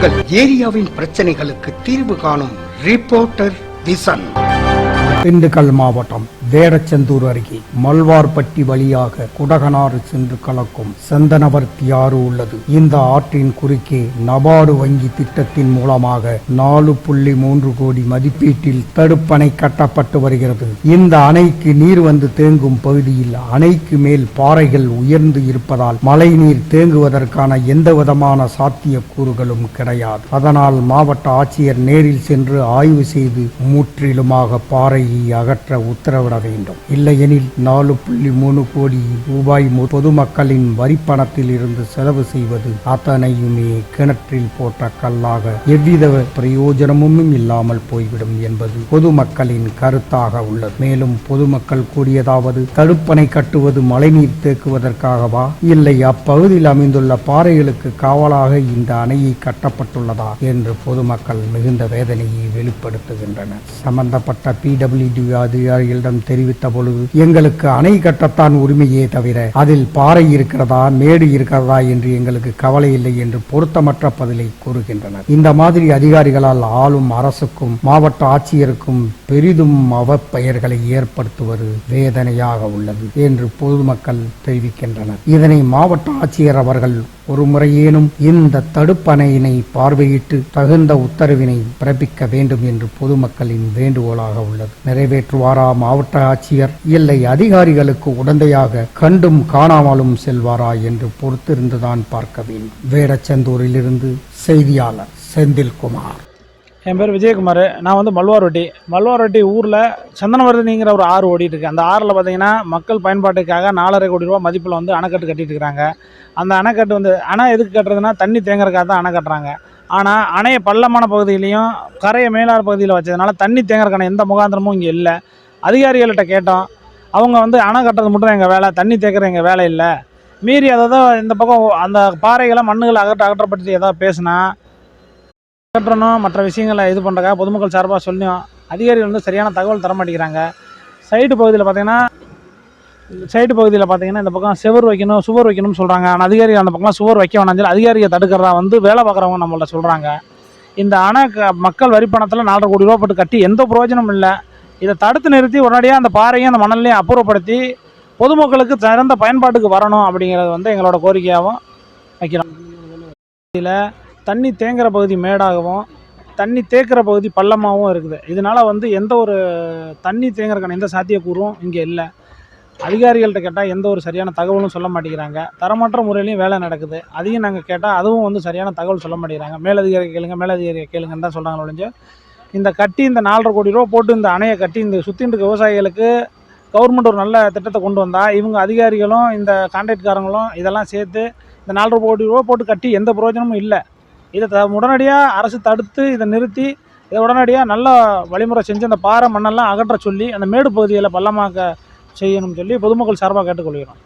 உங்கள் ஏரியாவின் பிரச்சனைகளுக்கு தீர்வு காணும் ரிப்போர்ட்டர் விசன். திண்டுக்கல் மாவட்டம். வேடச்சந்தூர் அருகே மல்வார்பட்டி வழியாக குடகனாறு சென்று கலக்கும் செந்தனவர்த்தி ஆறு உள்ளது. இந்த ஆற்றின் குறுக்கே நபார்டு வங்கி திட்டத்தின் மூலமாக நாலு புள்ளி மூன்று கோடி மதிப்பீட்டில் தடுப்பணை கட்டப்பட்டு வருகிறது. இந்த அணைக்கு நீர் வந்து தேங்கும் பகுதியில் அணைக்கு மேல் பாறைகள் உயர்ந்து இருப்பதால் மழை நீர் தேங்குவதற்கான எந்த விதமான சாத்தியக்கூறுகளும் கிடையாது. அதனால் மாவட்ட ஆட்சியர் நேரில் சென்று ஆய்வு செய்து முற்றிலுமாக பாறையை அகற்ற உத்தரவிட வேண்டும். இல்லையெனில் நாலு புள்ளி மூணு கோடி ரூபாய் பொதுமக்களின் வரிப்பணத்தில் இருந்து செலவு செய்வது அத்தனையுமே கிணற்றில் போட்ட கல்லாக எவ்வித பிரயோஜனமும் இல்லாமல் போய்விடும் என்பது பொதுமக்களின் கருத்தாக உள்ளது. மேலும் பொதுமக்கள் கூடியதாவது தடுப்பணை கட்டுவது மழைநீர் தேக்குவதற்காகவா? இல்லை அப்பகுதியில் அமைந்துள்ள பாறைகளுக்கு காவலாக இந்த அணையை கட்டப்பட்டுள்ளதா? என்று பொதுமக்கள் மிகுந்த வேதனையை வெளிப்படுத்துகின்றனர். சம்பந்தப்பட்ட பிடபிள்யூடி அதிகாரிகளிடம் தெரிவித்த பொழுது எங்களுக்கு அணை கட்டத்தான் உரிமையே தவிர அதில் பாறை இருக்கிறதா மேடு இருக்கிறதா என்று எங்களுக்கு கவலை இல்லை என்று பொருத்தமற்ற பதிலை கூறுகின்றனர். இந்த மாதிரி அதிகாரிகளால் ஆளும் அரசுக்கும் மாவட்ட ஆட்சியருக்கும் பெரிதும் அவப்பெயர்களை ஏற்படுத்துவது வேதனையாக உள்ளது என்று பொதுமக்கள் தெரிவிக்கின்றனர். இதனை மாவட்ட ஆட்சியர் அவர்கள் ஒரு முறையேனும் இந்த தடுப்பணையினை பார்வையிட்டு தகுந்த உத்தரவினை பிறப்பிக்க வேண்டும் என்று பொதுமக்களின் வேண்டுகோளாக உள்ளது. நிறைவேற்றுவாரா மாவட்ட ஆட்சியர்? இல்லை அதிகாரிகளுக்கு உடந்தையாக கண்டும் காணாமலும் செல்வாரா என்று பொறுத்திருந்துதான் பார்க்க வேண்டும். வேடச்செந்தூரிலிருந்து செய்தியாளர் செந்தில்குமார். என் பேர் விஜயகுமார். நான் வந்து மல்வாரொட்டி மல்வாரொட்டி ஊரில் சந்தனவர்தனிங்கிற ஒரு ஆறு ஓடிட்டுருக்கு. அந்த ஆறில் பார்த்தீங்கன்னா மக்கள் பயன்பாட்டுக்காக நாலரை கோடி ரூபா மதிப்பில் வந்து அணைக்கட்டு கட்டிட்டு இருக்கிறாங்க அந்த அணைக்கட்டு வந்து அணை எதுக்கு கட்டுறதுன்னா தண்ணி தேங்குறதுக்காக தான் அணை கட்டுறாங்க. ஆனால் அணையை பள்ளமான பகுதியிலையும் கரையை மேலாறு பகுதியில் வச்சதுனால தண்ணி தேங்குறதுக்கான எந்த முகாந்திரமும் இங்கே இல்லை. அதிகாரிகள்கிட்ட கேட்டோம். அவங்க வந்து அணை கட்டுறது மட்டும் எங்கள் வேலை தண்ணி தேக்கிற எங்கள் வேலை இல்லை. மீறி அதை தான் இந்த பக்கம் அந்த பாறைகளை மண்ணுகளை அகற்ற அகற்றப்பட்டு எதாவது பேசுனா அகற்றணும் மற்ற விஷயங்களை இது பண்ணுறக்காக பொதுமக்கள் சார்பாக சொல்லியும் அதிகாரிகள் வந்து சரியான தகவல் தர மாட்டேங்கிறாங்க. சைடு பகுதியில் பார்த்தீங்கன்னா சைடு பகுதியில் பார்த்தீங்கன்னா இந்த பக்கம் செவர் வைக்கணும் சுவர் வைக்கணும்னு சொல்கிறாங்க ஆனால் அதிகாரிகள் அந்த பக்கம் சுவர் வைக்க வேணாம் சொல்லி அதிகாரியை தடுக்கிறதா வந்து வேலை பார்க்குறவங்க நம்மள்ட்ட சொல்கிறாங்க இந்த அணை க- மக்கள் வரிப்பணத்தில் நாலரை கோடி ரூபா போட்டு கட்டி எந்த பிரயோஜனமும் இல்லை. இதை தடுத்து நிறுத்தி உடனடியாக அந்த பாறையும் அந்த மணலையும் அப்புறப்படுத்தி பொதுமக்களுக்கு சிறந்த பயன்பாட்டுக்கு வரணும் அப்படிங்கிறது வந்து எங்களோட கோரிக்கையாகவும் வைக்கிறோம். இதில் தண்ணி தேங்குகிற பகுதி மேடாகவும் தண்ணி தேக்கிற பகுதி பள்ளமாகவும் இருக்குது. இதனால் வந்து எந்த ஒரு தண்ணி தேங்குறதுக்கான எந்த சாத்தியக்கூறும் இங்கே இல்லை. அதிகாரிகள்கிட்ட கேட்டால் எந்த ஒரு சரியான தகவலும் சொல்ல மாட்டேங்கிறாங்க. தரமற்ற முறையிலையும் வேலை நடக்குது. அதையும் நாங்கள் கேட்டால் அதுவும் வந்து சரியான தகவல் சொல்ல மாட்டேங்கிறாங்க. மேலதிகாரி கேளுங்க மேலதிகாரி கேளுங்கன்னு தான் சொல்கிறாங்க ஒழிஞ்சு இந்த கட்டி இந்த நாலரை கோடி ரூபா போட்டு இந்த அணையை கட்டி இந்த சுற்றின்னு இருக்க விவசாயிகளுக்கு கவர்மெண்ட் ஒரு நல்ல திட்டத்தை கொண்டு வந்தால் இவங்க அதிகாரிகளும் இந்த கான்ட்ராக்ட்காரங்களும் இதெல்லாம் சேர்த்து இந்த நாலரை கோடி ரூபா போட்டு கட்டி எந்த பிரயோஜனமும் இல்லை. இதை த உடனடியாக அரசு தடுத்து இதை நிறுத்தி இதை உடனடியாக நல்ல வழிமுறை செஞ்சு அந்த பாறை மண்ணெல்லாம் அகற்ற சொல்லி அந்த மேடு பகுதிகளை பள்ளமாக்க செய்யணும்னு சொல்லி பொதுமக்கள் சார்பாக கேட்டுக்கொள்கிறோம்.